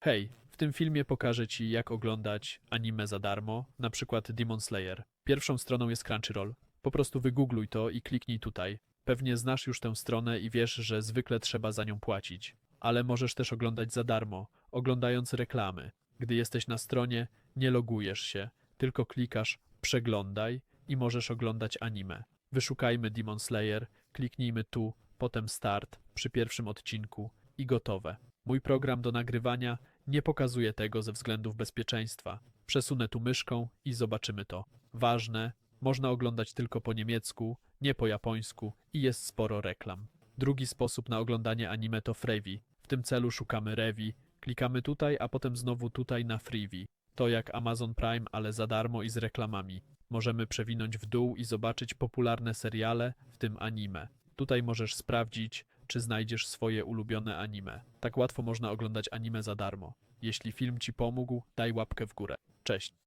Hej, w tym filmie pokażę Ci, jak oglądać anime za darmo, na przykład Demon Slayer. Pierwszą stroną jest Crunchyroll. Po prostu wygoogluj to i kliknij tutaj. Pewnie znasz już tę stronę i wiesz, że zwykle trzeba za nią płacić. Ale możesz też oglądać za darmo, oglądając reklamy. Gdy jesteś na stronie, nie logujesz się, tylko klikasz przeglądaj i możesz oglądać anime. Wyszukajmy Demon Slayer, kliknijmy tu, potem start przy pierwszym odcinku i gotowe. Mój program do nagrywania nie pokazuje tego ze względów bezpieczeństwa. Przesunę tu myszką i zobaczymy to. Ważne, można oglądać tylko po niemiecku, nie po japońsku i jest sporo reklam. Drugi sposób na oglądanie anime to Freevee. W tym celu szukamy Revi, klikamy tutaj, a potem znowu tutaj na Freevee. To jak Amazon Prime, ale za darmo i z reklamami. Możemy przewinąć w dół i zobaczyć popularne seriale, w tym anime. Tutaj możesz sprawdzić, czy znajdziesz swoje ulubione anime. Tak łatwo można oglądać anime za darmo. Jeśli film Ci pomógł, daj łapkę w górę. Cześć.